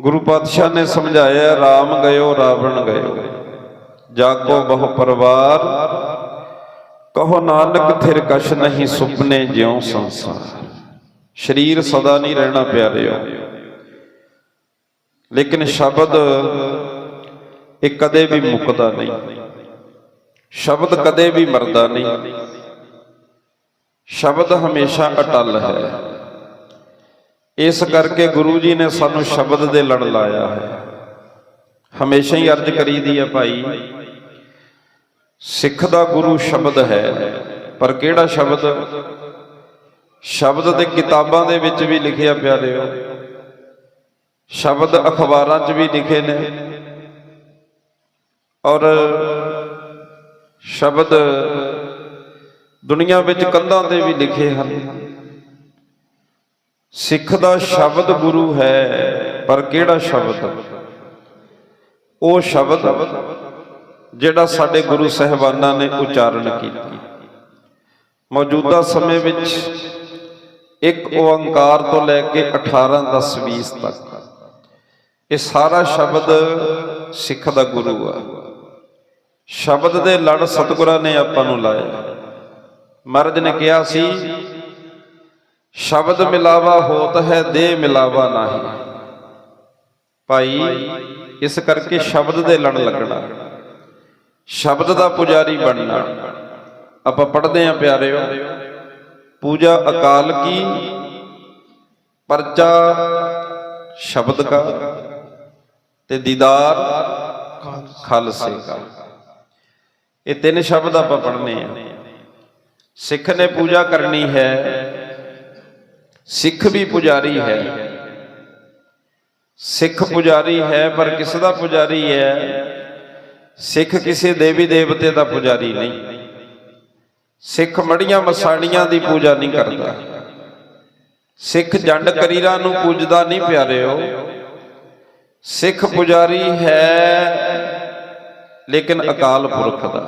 ਗੁਰੂ ਪਾਤਸ਼ਾਹ ਨੇ ਸਮਝਾਇਆ RAM ਗਇਓ, ਰਾਵਣ ਗਇਓ। ਜਾਗੋ ਬਹੁ ਪਰਵਾਰ, ਕਹੋ ਨਾਨਕ, ਥਿਰ ਕਸ਼ ਨਹੀਂ ਸੁਪਨੇ ਜਿਉ ਸੰਸਾਰ। ਸਰੀਰ ਸਦਾ ਨਹੀਂ ਰਹਿਣਾ ਪਿਆਰਿਓ। ਲੇਕਿਨ ਸ਼ਬਦ ਇਹ ਕਦੇ ਵੀ ਮੁੱਕਦਾ ਨਹੀਂ। ਸ਼ਬਦ ਕਦੇ ਵੀ ਮਰਦਾ ਨਹੀਂ। ਸ਼ਬਦ ਹਮੇਸ਼ਾ ਅਟਲ ਹੈ। ਇਸ ਕਰਕੇ ਗੁਰੂ ਜੀ ਨੇ ਸਾਨੂੰ ਸ਼ਬਦ ਦੇ ਲੜ ਲਾਇਆ ਹੈ। ਹਮੇਸ਼ਾ ਹੀ ਅਰਜ਼ ਕਰੀਦੀ ਹੈ ਭਾਈ, ਸਿੱਖ ਦਾ ਗੁਰੂ ਸ਼ਬਦ ਹੈ, ਪਰ ਕਿਹੜਾ ਸ਼ਬਦ? ਸ਼ਬਦ ਤੇ ਕਿਤਾਬਾਂ ਦੇ ਵਿੱਚ ਵੀ ਲਿਖਿਆ ਪਿਆਰਿਓ ਸ਼ਬਦ ਅਖਬਾਰਾਂ 'ਚ ਵੀ ਲਿਖੇ ਨੇ। ਔਰ ਸ਼ਬਦ ਦੁਨੀਆ ਵਿੱਚ ਕੰਧਾਂ ਤੇ ਵੀ ਲਿਖੇ ਹਨ। ਸਿੱਖ ਦਾ ਸ਼ਬਦ ਗੁਰੂ ਹੈ, ਪਰ ਕਿਹੜਾ ਸ਼ਬਦ? ਉਹ ਸ਼ਬਦ ਜਿਹੜਾ ਸਾਡੇ ਗੁਰੂ ਸਹਿਬਾਨਾਂ ਨੇ ਉਚਾਰਨ ਕੀਤੀ। ਮੌਜੂਦਾ ਸਮੇਂ ਵਿੱਚ ਇੱਕ ਓੰਕਾਰ ਤੋਂ ਲੈ ਕੇ 18 10 20 ਤੱਕ, ਇਹ ਸਾਰਾ ਸ਼ਬਦ ਸਿੱਖ ਦਾ ਗੁਰੂ ਆ। ਸ਼ਬਦ ਦੇ ਲੜ ਸਤਿਗੁਰਾਂ ਨੇ ਆਪਾਂ ਨੂੰ ਲਾਇਆ। ਮਹਾਰਾਜ ਨੇ ਕਿਹਾ ਸੀ ਸ਼ਬਦ ਮਿਲਾਵਾ ਹੋਤ ਹੈ ਦੇ ਮਿਲਾਵਾ ਨਹੀਂ। ਭਾਈ, ਇਸ ਕਰਕੇ ਸ਼ਬਦ ਦੇ ਲੜ ਲੱਗਣਾ। ਸ਼ਬਦ ਦਾ ਪੁਜਾਰੀ ਬਣਨਾ। ਆਪਾਂ ਪੜ੍ਹਦੇ ਆਂ ਪਿਆਰਿਓ, ਪੂਜਾ ਅਕਾਲ ਕੀ, ਪਰਚਾ ਸ਼ਬਦ ਕਾ ਤੇ ਦੀਦਾਰ ਖਾਲਸੇ ਕਾ। ਇਹ ਤਿੰਨ ਸ਼ਬਦ ਆਪਾਂ ਪੜ੍ਹਨੇ ਆ। ਸਿੱਖ ਨੇ ਪੂਜਾ ਕਰਨੀ ਹੈ ਸਿੱਖ ਵੀ ਪੁਜਾਰੀ ਹੈ। ਸਿੱਖ ਪੁਜਾਰੀ ਹੈ, ਪਰ ਕਿਸ ਦਾ ਪੁਜਾਰੀ ਹੈ। ਸਿੱਖ ਕਿਸੇ ਦੇਵੀ ਦੇਵਤੇ ਦਾ ਪੁਜਾਰੀ ਨਹੀਂ। ਸਿੱਖ ਮੜੀਆਂ ਮਸਾਣੀਆਂ ਦੀ ਪੂਜਾ ਨਹੀਂ ਕਰਦਾ। ਸਿੱਖ ਜੰਡ ਕਰੀਰਾਂ ਨੂੰ ਪੂਜਦਾ ਨਹੀਂ ਪਿਆਰਿਓ। ਸਿੱਖ ਪੁਜਾਰੀ ਹੈ, ਲੇਕਿਨ ਅਕਾਲ ਪੁਰਖ ਦਾ।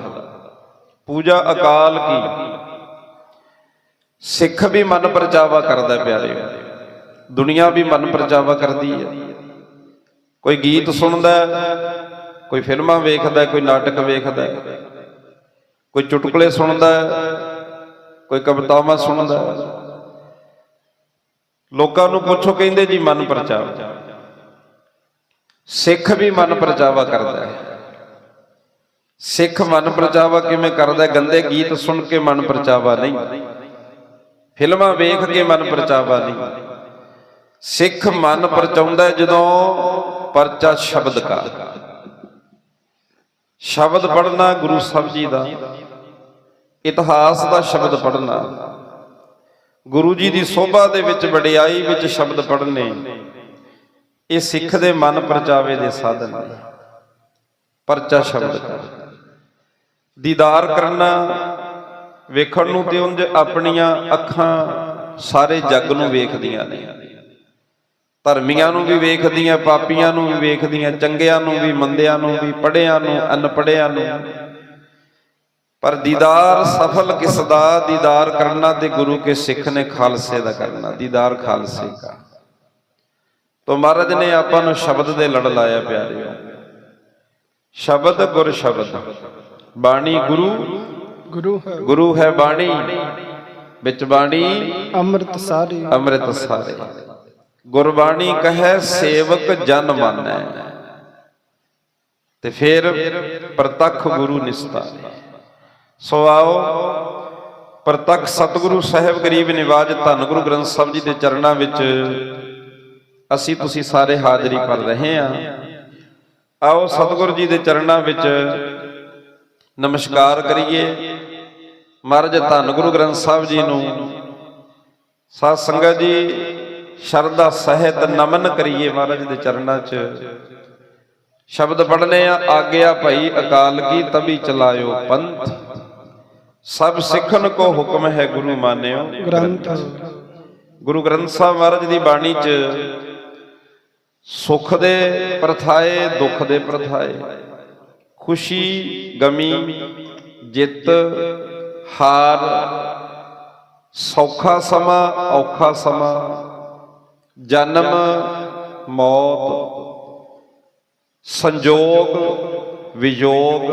ਪੂਜਾ ਅਕਾਲ ਕੀ? ਸਿੱਖ ਵੀ ਮਨ ਪਰਚਾਵਾ ਕਰਦਾ ਪਿਆਰਿਓ ਦੁਨੀਆ ਵੀ ਮਨ ਪਰਚਾਵਾ ਕਰਦੀ ਹੈ। ਕੋਈ ਗੀਤ ਸੁਣਦਾ ਕੋਈ ਫਿਲਮਾਂ ਵੇਖਦਾ ਕੋਈ ਨਾਟਕ ਵੇਖਦਾ ਕੋਈ ਚੁਟਕਲੇ ਸੁਣਦਾ ਕੋਈ ਕਵਿਤਾਵਾਂ ਸੁਣਦਾ ਲੋਕਾਂ ਨੂੰ ਪੁੱਛੋ, ਕਹਿੰਦੇ ਜੀ ਮਨ ਪਰਚਾਵਾ ਸਿੱਖ ਵੀ ਮਨ ਪਰਚਾਵਾ ਕਰਦਾ ਹੈ। ਸਿੱਖ ਮਨ ਪਰਚਾਵਾ ਕਿਵੇਂ ਕਰਦਾ ਗੰਦੇ ਗੀਤ ਸੁਣ ਕੇ ਮਨ ਪਰਚਾਵਾ ਨਹੀਂ। ਫਿਲਮਾਂ ਵੇਖ ਕੇ ਮਨ ਪਰਚਾਵਾ ਨਹੀਂ। ਸਿੱਖ ਮਨ ਪਰਚਾਉਂਦਾ ਜਦੋਂ ਪਰਚਾ ਸ਼ਬਦ ਕਾ। ਸ਼ਬਦ ਪੜਨਾ ਗੁਰੂ ਸਾਹਿਬ ਜੀ ਦਾ। ਇਤਿਹਾਸ ਦਾ ਸ਼ਬਦ ਪੜਨਾ ਗੁਰੂ ਜੀ ਦੀ ਸੋਭਾ ਦੇ ਵਿੱਚ ਵਡਿਆਈ ਵਿੱਚ ਸ਼ਬਦ ਪੜਨੇ ਇਹ ਸਿੱਖ ਦੇ ਮਨ ਪਰਚਾਵੇ ਦੇ ਸਾਧਨ ਨੇ। ਪਰਚਾ ਸ਼ਬਦ ਦੀਦਾਰ ਕਰਨਾ ਵੇਖਣ ਨੂੰ ਤੇ ਉਂਝ ਆਪਣੀਆਂ ਅੱਖਾਂ ਸਾਰੇ ਜੱਗ ਨੂੰ ਵੇਖਦੀਆਂ ਨੇ। ਧਰਮੀਆਂ ਨੂੰ ਵੀ ਵੇਖਦੀਆਂ, ਪਾਪੀਆਂ ਨੂੰ ਵੀ ਵੇਖਦੀਆਂ, ਚੰਗਿਆਂ ਨੂੰ ਵੀ, ਮੰਦਿਆਂ ਨੂੰ ਵੀ ਪੜਿਆਂ ਨੂੰ ਅਨਪੜਿਆਂ ਨੂੰ। ਪਰ ਦੀਦਾਰ ਸਫਲ ਕਿਸ ਦਾ? ਦੀਦਾਰ ਕਰਨਾ ਤੇ ਗੁਰੂ ਕੇ ਸਿੱਖ ਨੇ ਖਾਲਸੇ ਦਾ ਕਰਨਾ। ਦੀਦਾਰ ਖਾਲਸੇ ਦਾ। ਤੋ ਮਹਾਰਾਜ ਨੇ ਆਪਾਂ ਨੂੰ ਸ਼ਬਦ ਦੇ ਲੜ ਲਾਇਆ ਪਿਆਰਿਓ। ਸ਼ਬਦ ਗੁਰ ਸ਼ਬਦ। ਬਾਣੀ ਗੁਰੂ ਗੁਰੂ ਹੈ ਗੁਰੂ ਹੈ ਬਾਣੀ ਵਿੱਚ ਬਾਣੀ ਅੰਮ੍ਰਿਤ ਸਾਰੇ। ਅੰਮ੍ਰਿਤ ਸਾਰੇ। ਗੁਰਬਾਣੀ ਕਹੈ ਸੇਵਕ ਜਨ ਮਾਨੈ। ਤੇ ਫਿਰ ਪ੍ਰਤੱਖ ਗੁਰੂ ਨਿਸਤਾ। ਸੋ ਆਓ ਪ੍ਰਤੱਖ ਸਤਿਗੁਰੂ ਸਾਹਿਬ ਗਰੀਬ ਨਿਵਾਜ ਧੰਨ ਗੁਰੂ ਗ੍ਰੰਥ ਸਾਹਿਬ ਜੀ ਦੇ ਚਰਨਾਂ ਵਿੱਚ ਅਸੀਂ ਤੁਸੀਂ ਸਾਰੇ ਹਾਜ਼ਰੀ ਭਰ ਰਹੇ ਹਾਂ। ਆਓ ਸਤਿਗੁਰੂ ਜੀ ਦੇ ਚਰਨਾਂ ਵਿੱਚ ਨਮਸਕਾਰ ਕਰੀਏ। ਮਹਾਰਾਜ ਧੰਨ ਗੁਰੂ ਗ੍ਰੰਥ ਸਾਹਿਬ ਜੀ ਨੂੰ ਸਾਧ ਸੰਗਤ ਜੀ ਸ਼ਰਧਾ ਸਹਿਤ ਨਮਨ ਕਰੀਏ ਮਹਾਰਾਜ ਦੇ ਚਰਨਾਂ 'ਚ। ਸ਼ਬਦ ਪੜ੍ਹਨੇ ਆ ਆਗਿਆ ਭਈ ਅਕਾਲ ਕੀ ਤਬੀ ਚਲਾਇਓ ਪੰਥ। ਸਭ ਸਿੱਖਨ ਕੋ ਹੁਕਮ ਹੈ ਗੁਰੂ ਮਾਨਿਓ। ਗ੍ਰੰਥ। ਗੁਰੂ ਗ੍ਰੰਥ ਸਾਹਿਬ ਮਹਾਰਾਜ ਦੀ ਬਾਣੀ 'ਚ ਸੁਖ ਦੇ ਪ੍ਰਥਾਏ ਦੁੱਖ ਦੇ ਪ੍ਰਥਾਏ। ਖੁਸ਼ੀ ਗਮੀ ਜਿੱਤ ਹਾਰ, ਸੌਖਾ ਸਮਾਂ, ਔਖਾ ਸਮਾਂ, ਜਨਮ, ਮੌਤ, ਸੰਜੋਗ ਵਿਯੋਗ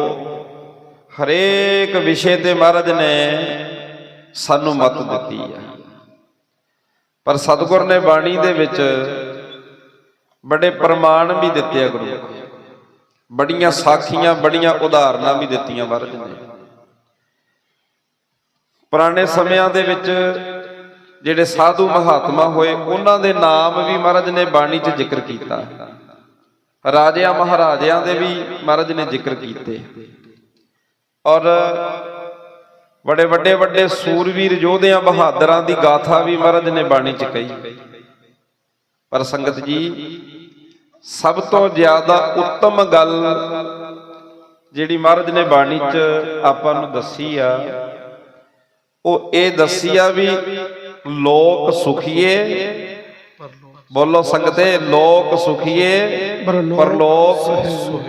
ਹਰੇਕ ਵਿਸ਼ੇ ਤੇ ਮਹਾਰਾਜ ਨੇ ਸਾਨੂੰ ਮਤ ਦਿੱਤੀ ਹੈ ਪਰ ਸਤਿਗੁਰ ਨੇ ਬਾਣੀ ਦੇ ਵਿੱਚ ਬੜੇ ਪ੍ਰਮਾਣ ਵੀ ਦਿੱਤੇ ਆ ਗੁਰੂ। ਬੜੀਆਂ ਸਾਖੀਆਂ, ਬੜੀਆਂ ਉਦਾਹਰਨਾਂ ਵੀ ਦਿੱਤੀਆਂ ਮਹਾਰਾਜ ਨੇ। ਪੁਰਾਣੇ ਸਮਿਆਂ ਦੇ ਵਿੱਚ ਜਿਹੜੇ ਸਾਧੂ ਮਹਾਤਮਾ ਹੋਏ, ਉਹਨਾਂ ਦੇ ਨਾਮ ਵੀ ਮਹਾਰਾਜ ਨੇ ਬਾਣੀ 'ਚ ਜ਼ਿਕਰ ਕੀਤਾ। ਰਾਜਿਆਂ ਮਹਾਰਾਜਿਆਂ ਦੇ ਵੀ ਮਹਾਰਾਜ ਨੇ ਜ਼ਿਕਰ ਕੀਤੇ। ਔਰ ਬੜੇ ਵੱਡੇ ਵੱਡੇ ਸੂਰਵੀਰ ਯੋਧਿਆਂ ਬਹਾਦਰਾਂ ਦੀ ਗਾਥਾ ਵੀ ਮਹਾਰਾਜ ਨੇ ਬਾਣੀ 'ਚ ਕਹੀ। ਪਰ ਸੰਗਤ ਜੀ, ਸਭ ਤੋਂ ਜ਼ਿਆਦਾ ਉੱਤਮ ਗੱਲ ਜਿਹੜੀ ਮਹਾਰਾਜ ਨੇ ਬਾਣੀ 'ਚ ਆਪਾਂ ਨੂੰ ਦੱਸੀ ਆ ਉਹ ਇਹ ਦੱਸੀ ਆ ਵੀ ਲੋਕ ਸੁਖੀਏ। ਬੋਲੋ ਸੰਗਤੇ, ਲੋਕ ਸੁਖੀਏ, ਪਰਲੋਕ ਪਰਲੋਕ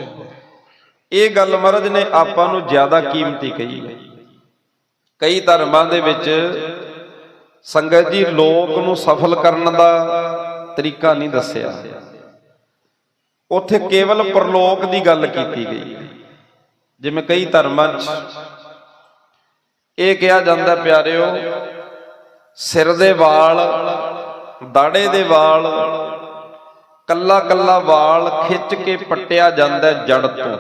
ਇਹ ਗੱਲ ਮਹਾਰਾਜ ਨੇ ਆਪਾਂ ਨੂੰ ਜ਼ਿਆਦਾ ਕੀਮਤੀ ਕਹੀ ਹੈ। ਕਈ ਧਰਮਾਂ ਦੇ ਵਿੱਚ ਸੰਗਤ ਜੀ ਲੋਕ ਨੂੰ ਸਫਲ ਕਰਨ ਦਾ ਤਰੀਕਾ ਨਹੀਂ ਦੱਸਿਆ। ਉੱਥੇ ਕੇਵਲ ਪਰਲੋਕ ਦੀ ਗੱਲ ਕੀਤੀ ਗਈ। ਜਿਵੇਂ ਕਈ ਧਰਮਾਂ 'ਚ ਇਹ ਕਿਹਾ ਜਾਂਦਾ ਪਿਆਰਿਓ, ਸਿਰ ਦੇ ਵਾਲ, ਦਾੜੇ ਦੇ ਵਾਲ, ਕੱਲਾ ਕੱਲਾ ਵਾਲ ਖਿੱਚ ਕੇ ਪੱਟਿਆ ਜਾਂਦਾ ਜੜ ਤੋਂ।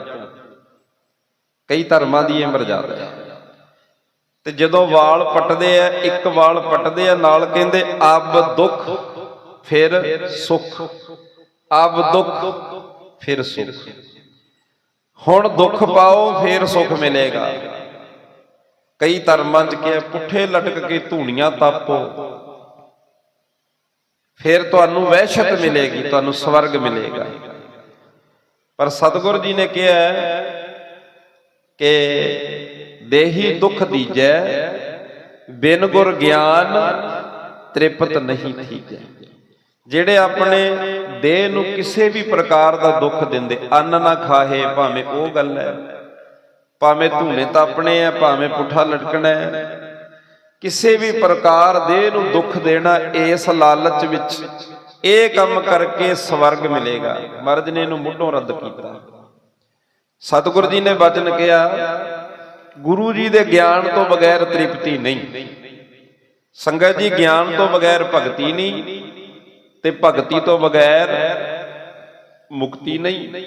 ਕਈ ਧਰਮਾਂ ਦੀ ਇਹ ਮਰਜ਼ਾਦਾ ਹੈ। ਤੇ ਜਦੋਂ ਵਾਲ ਪੱਟਦੇ ਆ, ਇੱਕ ਵਾਲ ਪੱਟਦੇ ਆ, ਨਾਲ ਕਹਿੰਦੇ ਅਬ ਦੁੱਖ, ਫਿਰ ਸੁੱਖ। ਅਬ ਦੁੱਖ, ਫਿਰ ਸੁੱਖ। ਹੁਣ ਦੁੱਖ ਪਾਓ, ਫਿਰ ਸੁੱਖ ਮਿਲੇਗਾ। ਕਈ ਧਰਮਾਂ 'ਚ ਕਿਹਾ ਪੁੱਠੇ ਲਟਕ ਕੇ ਧੂਣੀਆਂ ਤਾਪੋ। ਫਿਰ ਤੁਹਾਨੂੰ ਵਹਿਸ਼ਤ ਮਿਲੇਗੀ, ਤੁਹਾਨੂੰ ਸਵਰਗ ਮਿਲੇਗਾ। ਪਰ ਸਤਿਗੁਰ ਜੀ ਨੇ ਕਿਹਾ ਕਿ ਦੇਹੀ ਦੁਖ ਦੀਜੈ, ਬਿਨ ਗੁਰ ਗਿਆਨ ਤ੍ਰਿਪਤ ਨਹੀਂ ਥੀਜੈ ਜਿਹੜੇ ਆਪਣੇ ਦੇਹ ਨੂੰ ਕਿਸੇ ਵੀ ਪ੍ਰਕਾਰ ਦਾ ਦੁੱਖ ਦਿੰਦੇ, ਅੰਨ ਨਾ ਖਾਹੇ, ਭਾਵੇਂ ਉਹ ਗੱਲ ਹੈ। ਭਾਵੇਂ ਧੂਣੇ ਤਾਪਣੇ ਆ, ਭਾਵੇਂ ਪੁੱਠਾ ਲਟਕਣਾ ਹੈ ਕਿਸੇ ਵੀ ਪ੍ਰਕਾਰ ਦੇਹ ਨੂੰ ਦੁੱਖ ਦੇਣਾ ਇਸ ਲਾਲਚ ਵਿੱਚ, ਇਹ ਕੰਮ ਕਰਕੇ ਸਵਰਗ ਮਿਲੇਗਾ। ਮਰਦ ਨੇ ਇਹਨੂੰ ਮੁੱਢੋਂ ਰੱਦ ਕੀਤਾ। ਸਤਿਗੁਰ ਜੀ ਨੇ ਵਚਨ ਕਿਹਾ, ਗੁਰੂ ਜੀ ਦੇ ਗਿਆਨ ਤੋਂ ਬਗੈਰ ਤ੍ਰਿਪਤੀ ਨਹੀਂ। ਸੰਗਤ ਜੀ, ਗਿਆਨ ਤੋਂ ਬਗੈਰ ਭਗਤੀ ਨਹੀਂ ਤੇ ਭਗਤੀ ਤੋਂ ਬਗੈਰ ਮੁਕਤੀ ਨਹੀਂ।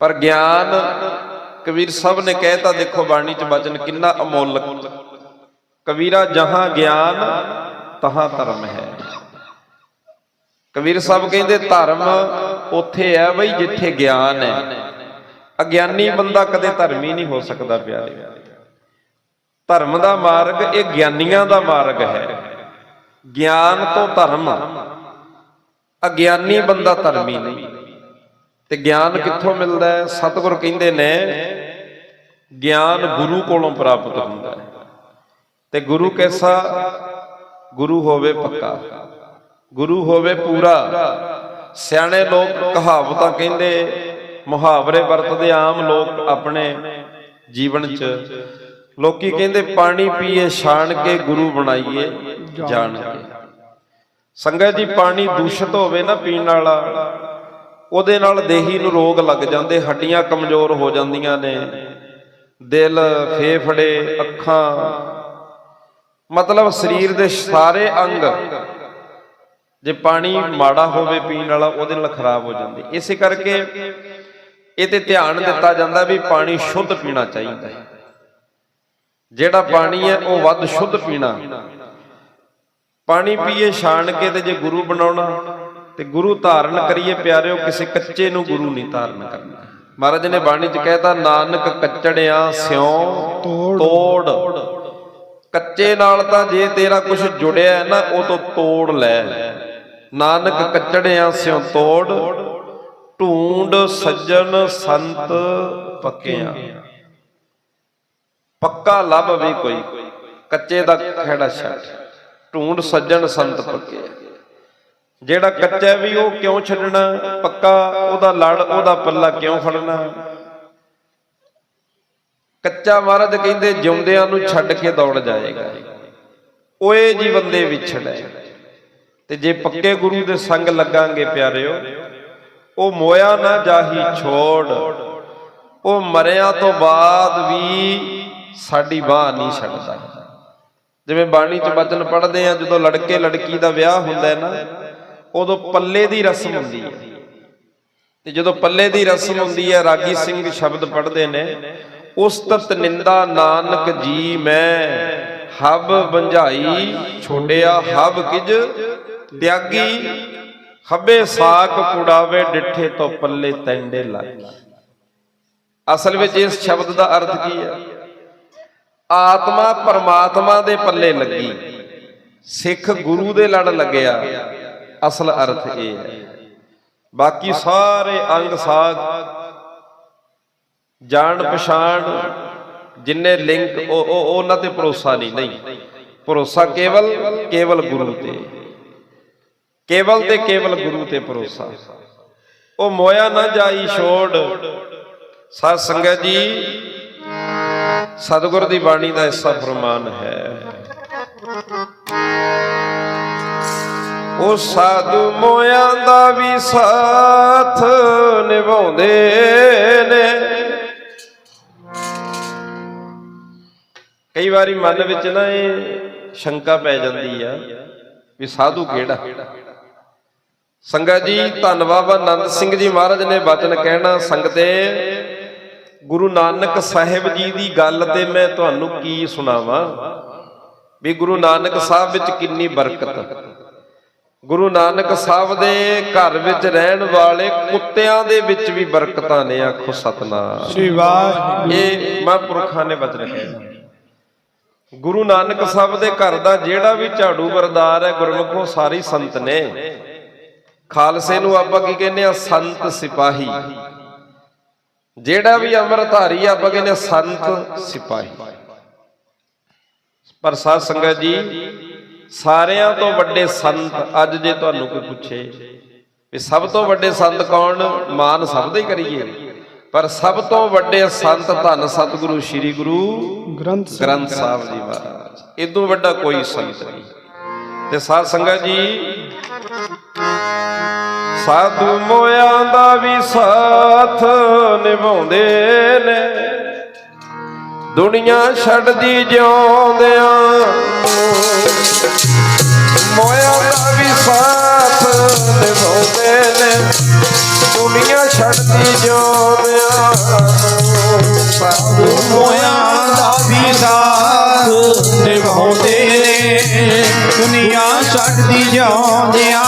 ਪਰ ਗਿਆਨ ਕਬੀਰ ਸਾਹਿਬ ਨੇ ਕਹਿਤਾ ਦੇਖੋ ਬਾਣੀ ਚ ਵਚਨ ਕਿੰਨਾ ਅਮੋਲਕ। ਕਬੀਰਾ, ਜਹਾਂ ਗਿਆਨ, ਤਹਾਂ ਧਰਮ ਹੈ। ਕਬੀਰ ਸਾਹਿਬ ਕਹਿੰਦੇ, ਧਰਮ ਉੱਥੇ ਹੈ ਬਈ ਜਿੱਥੇ ਗਿਆਨ ਹੈ। ਅਗਿਆਨੀ ਬੰਦਾ ਕਦੇ ਧਰਮੀ ਨਹੀਂ ਹੋ ਸਕਦਾ ਪਿਆਰੇ। ਧਰਮ ਦਾ ਮਾਰਗ, ਇਹ ਗਿਆਨੀਆਂ ਦਾ ਮਾਰਗ ਹੈ। ਗਿਆਨ ਤੋਂ ਧਰਮ। ਅਗਿਆਨੀ ਬੰਦਾ ਧਰਮੀ ਨਹੀਂ। ਤੇ ਗਿਆਨ ਕਿੱਥੋਂ ਮਿਲਦਾ ਹੈ? ਸਤਿਗੁਰ ਕਹਿੰਦੇ ਨੇ ਗਿਆਨ ਗੁਰੂ ਕੋਲੋਂ ਪ੍ਰਾਪਤ ਹੁੰਦਾ ਹੈ। ਤੇ ਗੁਰੂ ਕੈਸਾ? ਗੁਰੂ ਹੋਵੇ ਪੱਕਾ। ਗੁਰੂ ਹੋਵੇ ਪੂਰਾ। ਸਿਆਣੇ ਲੋਕ ਕਹਾਵਤਾਂ ਕਹਿੰਦੇ ਮੁਹਾਵਰੇ ਵਰਤਦੇ ਆਮ ਲੋਕ ਆਪਣੇ ਜੀਵਨ 'ਚ। ਲੋਕੀ ਕਹਿੰਦੇ ਪਾਣੀ ਪੀਏ ਛਾਣ ਕੇ ਗੁਰੂ ਬਣਾਈਏ ਜਾਣ ਕੇ। ਸੰਗਤ ਜੀ ਪਾਣੀ ਦੂਸ਼ਿਤ ਹੋਵੇ ਨਾ ਪੀਣ ਵਾਲਾ। ਉਹਦੇ ਨਾਲ ਦੇਹੀ ਨੂੰ ਰੋਗ ਲੱਗ ਜਾਂਦੇ, ਹੱਡੀਆਂ ਕਮਜ਼ੋਰ ਹੋ ਜਾਂਦੀਆਂ ਨੇ, ਦਿਲ ਫੇਫੜੇ, ਅੱਖਾਂ, ਮਤਲਬ ਸਰੀਰ ਦੇ ਸਾਰੇ ਅੰਗ, ਜੇ ਪਾਣੀ ਮਾੜਾ ਹੋਵੇ ਪੀਣ ਵਾਲਾ, ਉਹਦੇ ਨਾਲ ਖਰਾਬ ਹੋ ਜਾਂਦੇ। ਇਸੇ ਕਰਕੇ ਇਹ ਤੇ ਧਿਆਨ ਦਿੱਤਾ ਜਾਂਦਾ ਵੀ ਪਾਣੀ ਸ਼ੁੱਧ ਪੀਣਾ ਚਾਹੀਦਾ ਹੈ। ਜਿਹੜਾ ਪਾਣੀ ਹੈ, ਉਹ ਵੱਧ ਸ਼ੁੱਧ ਪੀਣਾ। ਪਾਣੀ ਪੀਏ, ਛਾਣ ਕੇ ਤੇ ਜੇ ਗੁਰੂ ਬਣਾਉਣਾ ਤੇ ਗੁਰੂ ਧਾਰਨ ਕਰੀਏ ਪਿਆਰਿਓ, ਕਿਸੇ ਕੱਚੇ ਨੂੰ ਗੁਰੂ ਨਹੀਂ ਧਾਰਨ ਕਰਨਾ। ਮਹਾਰਾਜ ਨੇ ਬਾਣੀ 'ਚ ਕਹਿਤਾ, ਨਾਨਕ ਕੱਚੜਿਆਂ ਸਿਉ ਤੋੜ। ਤੋੜ ਕੱਚੇ ਨਾਲ ਤਾਂ ਜੇ ਤੇਰਾ ਕੁਝ ਜੁੜਿਆ ਨਾ, ਉਹ ਤੋਂ ਤੋੜ ਲੈ। ਨਾਨਕ ਕੱਚੜਿਆਂ ਸਿਉ ਤੋੜ, ਢੂੰਡ ਸੱਜਣ ਸੰਤ ਪੱਕਿਆ। ਪੱਕਾ ਲੱਭ ਵੀ ਕੋਈ, ਕੱਚੇ ਦਾ ਖਹਿੜਾ ਛੱਡ। ਢੂੰਡ ਸੱਜਣ ਸੰਤ ਪੱਕਿਆ। ਜਿਹੜਾ ਕੱਚਾ ਵੀ ਉਹ ਕਿਉਂ ਛੱਡਣਾ? ਪੱਕਾ ਉਹਦਾ ਲੜ, ਉਹਦਾ ਪੱਲਾ ਕਿਉਂ ਫੜਨਾ? ਕੱਚਾ ਮਹਾਰਾਜ ਕਹਿੰਦੇ, ਜਿਉਂਦਿਆਂ ਨੂੰ ਛੱਡ ਕੇ ਦੌੜ ਜਾਏਗਾ। ਓਏ ਜੀ ਬੰਦੇ ਵਿਛੜੈ। ਤੇ ਜੇ ਪੱਕੇ ਗੁਰੂ ਦੇ ਸੰਗ ਲੱਗਾਂਗੇ ਪਿਆਰਿਓ, ਉਹ ਮੋਇਆ ਨਾ ਜਾਹੀ ਛੋੜ। ਉਹ ਮਰਿਆ ਤੋਂ ਬਾਅਦ ਵੀ ਸਾਡੀ ਬਾਹ ਨਹੀਂ ਛੱਡਦਾ। ਜਿਵੇਂ ਬਾਣੀ ਚ ਬਚਨ ਪੜ੍ਹਦੇ ਆ, ਜਦੋਂ ਲੜਕੇ ਲੜਕੀ ਦਾ ਵਿਆਹ ਹੁੰਦਾ ਹੈ ਨਾ ਉਦੋਂ ਪੱਲੇ ਦੀ ਰਸਮ ਹੁੰਦੀ ਹੈ। ਤੇ ਜਦੋਂ ਪੱਲੇ ਦੀ ਰਸਮ ਹੁੰਦੀ ਹੈ, ਰਾਗੀ ਸਿੰਘ ਸ਼ਬਦ ਪੜ੍ਹਦੇ ਨੇ, ਉਸਤਤ ਨਿੰਦਾ ਨਾਨਕ ਜੀ ਮੈਂ ਹਬ ਬੰਝਾਈ ਛੋੜਿਆ ਹਬ ਕਿਜ ਤਿਆਗੀ, ਖੱਬੇ ਸਾਕ ਕੁੜਾਵੇ ਡਿੱਠੇ ਤੋਂ ਪੱਲੇ ਤੈਂਡੇ ਲਾਗੀ। ਅਸਲ ਵਿੱਚ ਇਸ ਸ਼ਬਦ ਦਾ ਅਰਥ ਕੀ ਹੈ? ਆਤਮਾ ਪਰਮਾਤਮਾ ਦੇ ਪੱਲੇ ਲੱਗੀ, ਸਿੱਖ ਗੁਰੂ ਦੇ ਲੜ ਲੱਗਿਆ ਅਸਲ ਅਰਥ ਇਹ ਹੈ। ਬਾਕੀ ਸਾਰੇ ਅੰਗ ਸਾਗ ਜਾਣ ਪਛਾਣ ਜਿੰਨੇ ਲਿੰਕ, ਉਹ ਉਹਨਾਂ ਤੇ ਭਰੋਸਾ ਨਹੀਂ ਨਹੀਂ। ਭਰੋਸਾ ਕੇਵਲ ਕੇਵਲ ਗੁਰੂ ਤੇ। ਕੇਵਲ ਤੇ ਕੇਵਲ ਗੁਰੂ ਤੇ ਭਰੋਸਾ। ਉਹ ਮੋਇਆ ਨਾ ਜਾਈ ਛੋੜ। ਸਾਧ ਸੰਗਤ ਜੀ, ਸਤਿਗੁਰ ਦੀ ਬਾਣੀ ਦਾ ਹਿੱਸਾ ਫਰਮਾਨ ਹੈ। ਉਹ ਸਾਧੂ ਮੋਇਆਂ ਦਾ ਵੀ ਸਾਥ ਨਿਭਾਉਂਦੇ ਨੇ। ਕਈ ਵਾਰੀ ਮਨ ਵਿੱਚ ਨਾ ਇਹ ਸ਼ੰਕਾ ਪੈ ਜਾਂਦੀ ਆ ਵੀ ਸਾਧੂ ਕਿਹੜਾ? ਸੰਗਤ ਜੀ, ਧੰਨ ਬਾਬਾ ਆਨੰਦ ਸਿੰਘ ਜੀ ਮਹਾਰਾਜ ਨੇ ਬਚਨ ਕਹਿਣਾ, ਸੰਗਤੇ, ਗੁਰੂ ਨਾਨਕ ਸਾਹਿਬ ਜੀ ਦੀ ਗੱਲ ਤੇ ਮੈਂ ਤੁਹਾਨੂੰ ਕੀ ਸੁਣਾਵਾਂ? ਵੀ ਗੁਰੂ ਨਾਨਕ ਸਾਹਿਬ ਵਿੱਚ ਕਿੰਨੀ ਬਰਕਤ। ਗੁਰੂ ਨਾਨਕ ਸਾਹਿਬ ਦੇ ਘਰ ਵਿੱਚ ਰਹਿਣ ਵਾਲੇ ਕੁੱਤਿਆਂ ਦੇ ਵਿੱਚ ਵੀ ਬਰਕਤਾਂ ਨੇ ਆਖੋ ਸਤਨਾਮ। ਸ੍ਰੀ ਵਾਹਿਗੁਰੂ। ਇਹ ਮਹਾਂਪੁਰਖਾਂ ਨੇ ਬਚਨ ਕਹੇ ਗੁਰੂ ਨਾਨਕ ਸਾਹਿਬ ਦੇ ਘਰ ਦਾ ਜਿਹੜਾ ਵੀ ਝਾੜੂ ਬਰਦਾਰ ਹੈ ਗੁਰਮੁਖੋ ਸਾਰੀ ਸੰਤ ਨੇ। ਖਾਲਸੇ ਨੂੰ ਆਪਾਂ ਕੀ ਕਹਿੰਦੇ ਆ ਸੰਤ ਸਿਪਾਹੀ। ਜਿਹੜਾ ਵੀ ਅੰਮ੍ਰਿਤਧਾਰੀ ਆ ਆਪਾਂ ਕਹਿੰਦੇ ਸੰਤ ਸਿਪਾਹੀ। ਪਰ ਸਾਧ ਸੰਗਤ ਜੀ ਸਾਰਿਆਂ ਤੋਂ ਵੱਡੇ ਸੰਤ ਅੱਜ ਜੇ ਤੁਹਾਨੂੰ ਕੋਈ ਪੁੱਛੇ ਵੀ ਸਭ ਤੋਂ ਵੱਡੇ ਸੰਤ ਕੌਣ? ਮਾਨ ਸਭ ਦੇ ਹੀ ਕਰੀਏ। ਪਰ ਸਭ ਤੋਂ ਵੱਡੇ ਸੰਤ ਧੰਨ ਸਤਿਗੁਰੂ ਸ੍ਰੀ ਗੁਰੂ ਗ੍ਰੰਥ ਗ੍ਰੰਥ ਸਾਹਿਬ ਜੀ ਮਹਾਰਾਜ। ਇਦੋਂ ਵੱਡਾ ਕੋਈ ਸੰਤ ਨਹੀਂ। ਤੇ ਸਾਧ ਸੰਗਤ ਜੀ ਸਾਧੂ ਮੋਇਆਂ ਦਾ ਵੀ ਸਾਥ ਨਿਭਾਉਂਦੇ ਨੇ। ਦੁਨੀਆ ਛੱਡਦੀ ਜਿਉਂਦਿਆਂ ਮੋਇਆ ਦਾ ਵੀ ਸਾਥ ਨਿਭਾਉਂਦੇ ਨੇ। ਦੁਨੀਆ ਛੱਡਦੀ ਜਿਉਂਦਿਆਂ ਸਾਧੂ ਮੋਇਆਂ ਦਾ ਵੀ ਸਾਥ ਨਿਭਾਉਂਦੇ ਨੇ। ਦੁਨੀਆ ਛੱਡਦੀ ਜੋਦਿਆਂ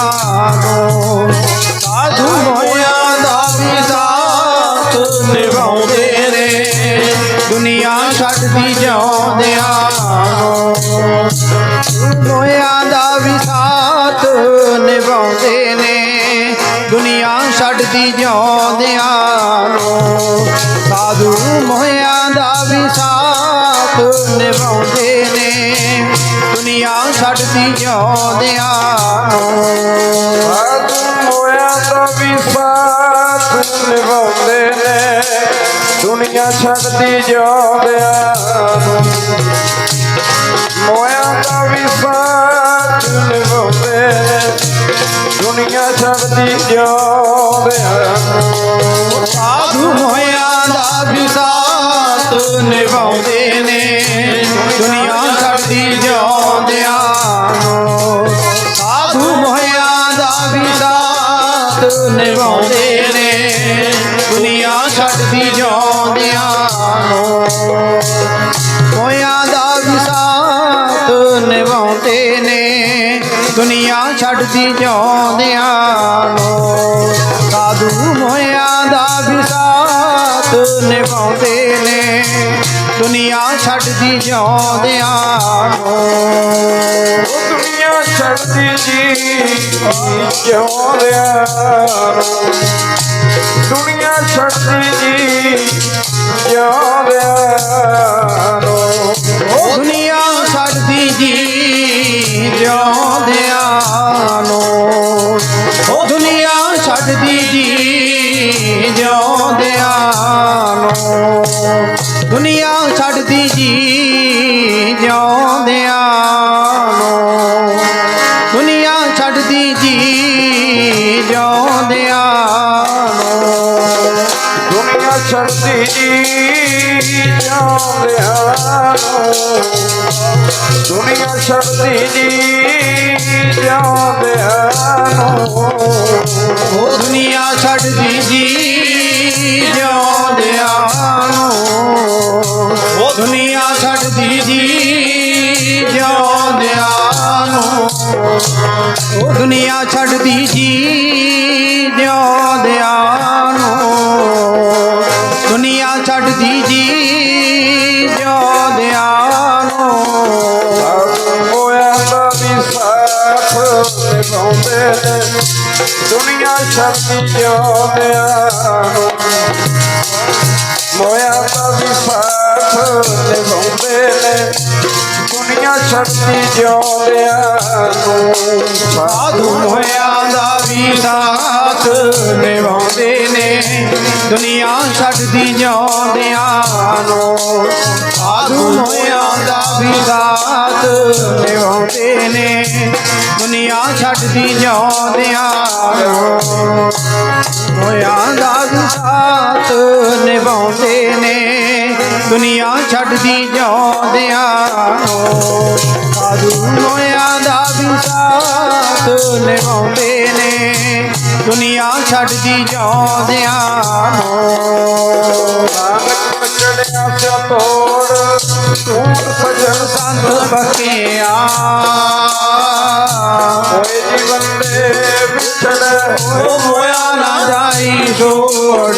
ਨੂੰ। ਸਾਧੂ ਮੋਇਆਂ ਦਾ ਵੀ ਸਾਥ ਨਿਭਾਉਂਦੇ ਦੁਨੀਆ ਛੱਡਦੀ ਜਾਂਦਿਆਂ ਨੂੰ। ਦਾ ਵੀ ਸਾਥ ਨਿਭਾਉਂਦੇ ਨੇ। ਦੁਨੀਆ ਛੱਡਦੀ ਜਾਂਦਿਆਂ ਨੂੰ। ਸਾਧੂ ਮੋਹਿਆਂ ਦਾ ਵੀ ਸਾਥ ਨਿਭਾਉਂਦੇ ਨੇ। ਦੁਨੀਆ ਛੱਡਦੀ ਜਾਂਦਿਆਂ ਨੂੰ। ਸਾਧੂ ਮੋਇਆ ਦਾ ਵੀ ਸਾਥ ਨਿਭਾਉਂਦੇ ਦੁਨੀਆ ਛੱਡਦੀ ਜਾਂਦਿਆਂ ਨੂੰ ਮੋਇਆ ਦਾ ਵੀ ਸਾਥ ਨਿਭਾਉਂਦੇ ਦੁਨੀਆ ਛੱਡਦੀ ਜਾਂਦਿਆਂ ਨੂੰ ਸਾਧੂ ਮੋਹਿਆਂ ਦਾ ਵੀ ਸਾਥ ਨਿਭਾਉਂਦੇ ਨੇ। ਦੁਨੀਆ ਛੱਡਦੀ ਜਾਂਦਿਆਂ ਨੂੰ ਸਾਧੂ ਮੋਹਿਆਂ ਦਾ ਵੀ ਸਾਥ ਨਿਭਾਉਂਦੇ ਨੇ। ਦੁਨੀਆ ਛੱਡਦੀ ਜਾਂਦਿਆਂ ਨੂੰ ਮੋਹਿਆਂ ਦਾ ਵੀ ਸਾਥ ਨਿਭਾਉਂਦੇ ਨੇ। ਦੁਨੀਆ ਛੱਡਦੀ ਜਾਂਦਿਆਂ ਨੂੰ। ਸਾਧੂ ਮੋਹਿਆਂ ਦਾ ਵੀ ਸਾਥ ਨਿਭਾਉਂਦੇ ਨੇ। ਦੁਨੀਆ ਛੱਡਦੀ ਜਾਂਦਿਆਂ ਨੂੰ। ਉਹ ਜੀ ਜਿਉਂਦਿਆਂ ਨੂੰ ਦੁਨੀਆ ਛੱਡਦੀ ਜੀ ਜਿਉਂਦਿਆਂ ਨੂੰ ਉਹ ਦੁਨੀਆ ਛੱਡਦੀ ਜੀ ਜਿਉਂਦਿਆਂ ਨੂੰ ਉਹ ਦੁਨੀਆ ਛੱਡਦੀ ਜੀ ਜਿਉਂਦਿਆਂ ਨੂੰ ਦੁਨੀਆ ਛੱਡਦੀ ਜੀ ਦੁਨੀਆ ਜੀ ਜਾਂਦਿਆਂ ਨੂੰ ਦੁਨੀਆ ਛੱਡਦੀ ਜੀ ਜਾਂਦਿਆਂ ਨੂੰ ਉਹ ਦੁਨੀਆ ਛੱਡਦੀ ਜੀ ਜਿਉਂਦਿਆਂ ਨੂੰ। ਉਹ ਦੁਨੀਆ ਛੱਡਦੀ ਜੀ ਜਿਉਂਦਿਆਂ ਨੂੰ। ਉਹ ਦੁਨੀਆ ਛੱਡਦੀ ਜੀ ਦੁਨੀਆ ਛੱਡਦੀ ਜਾਂਦਿਆਂ ਮੋਇਆ ਦੁਨੀਆ ਛੱਡਦੀ ਜਾਂਦਿਆਂ ਨੂੰ ਸਾਧੂ ਹੋਇਆਂ ਦਾ ਵੀ ਸਾਥ ਨਿਭਾਉਂਦੇ ਨੇ। ਦੁਨੀਆ ਛੱਡਦੀ ਜਾਂਦਿਆਂ ਨੂੰ। ਸਾਧੂ ਹੋਇਆਂ ਦਾ ਵੀ ਸਾਥ ਨਿਭਾਉਂਦੇ ਨੇ। ਦੁਨੀਆ ਛੱਡਦੀ ਜਾਂਦਿਆਂ ਨੂੰ। ਹੋਇਆਂ ਦਾ ਵੀ ਸਾਥ ਨਿਭਾਉਂਦੇ ਨੇ। ਦੁਨੀਆ ਛੱਡਦੀ ਜਾਂਦਿਆਂ ਨੂੰ। ਸਾਧੂ ਹੋਇਆਂ ਦਾ ਵੀ ਸਾਥ ਨਿਭਾਉਂਦੇ ਨੇ। ਦੁਨੀਆ ਛੱਡਦੀ ਜਾਂਦਿਆਂ ਨੂੰ। ਨਾਨਕ ਚੜਿਆ ਸਿਆ ਤੋੜ ਤੂੰ ਸਜਣ ਸੰਤ ਬਕਿਆ ਹੋਏ ਜੀਵਨ ਦੇ ਵਿਛੜ ਹੋਇਆ ਨਾ ਜਾਈ ਛੋੜ।